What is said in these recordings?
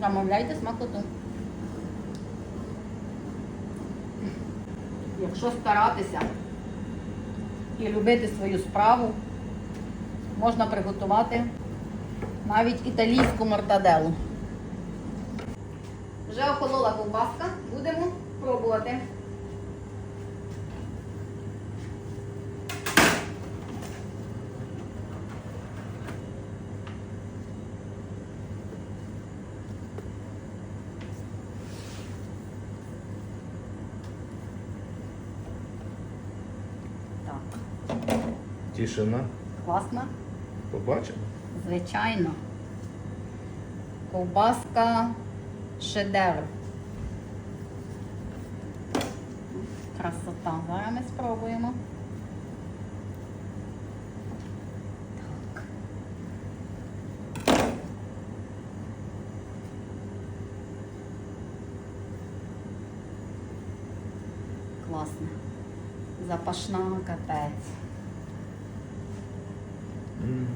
Замовляйте смакоту. Якщо старатися і любити свою справу, можна приготувати навіть італійську мортаделу. Вже охолола ковбаска, будемо пробувати. Тишина. класно. Побачимо. Звичайно. Ковбаска шедевр. Красота. Зараз ми спробуємо. Так. Класно. Запашна капець. Ну.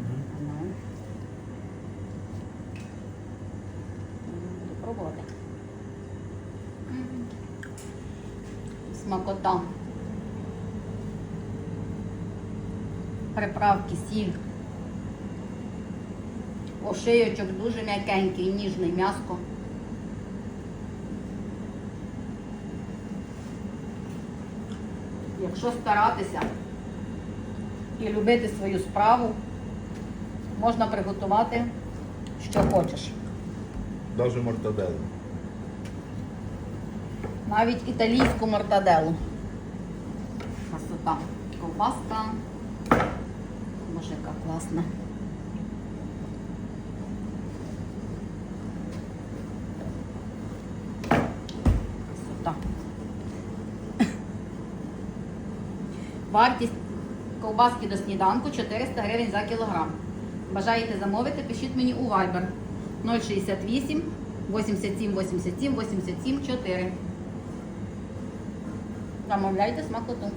Буду пробувати. Смакота. Приправки, сіль. Ошийочок дуже м'якенький, ніжний м'яско. Якщо старатися і любити свою справу, можна приготувати, що хочеш. Даже мортаделу. Навіть італійську мортаделу. Красота. Ковбаска. Боже, яка класна. Красота. Вартість ковбаски до сніданку 400 гривень за кілограм. Бажаєте замовити, пишіть мені у Viber 068 87 87 87 4. Замовляйте смакоту.